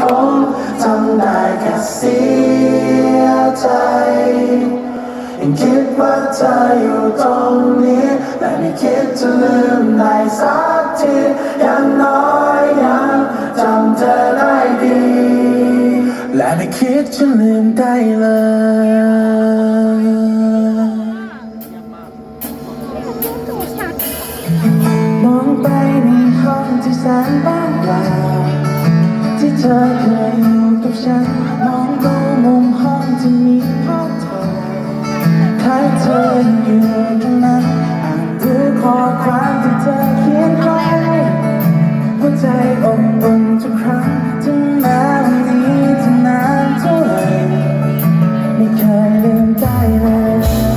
คงทำได้แค่เสียใจ ยังคิดว่าเธออยู่ตรงนี้ แต่ไม่คิดจะลืมได้สักทีอย่างน้อยยังจำเธอได้ดี และไม่คิดจะลืมได้เลยมองไป เธอเคยอยู่กับฉันมองดูมุมห้องที่มีภาพเธอถ้าเธออยู่ตรงนั้นอ่านดูข้อความที่เธอเขียนไว้หัวใจอบอุ่นทุกครั้งถึงแม้วันนี้จะนานเท่าไรไม่เคยลืมได้เลย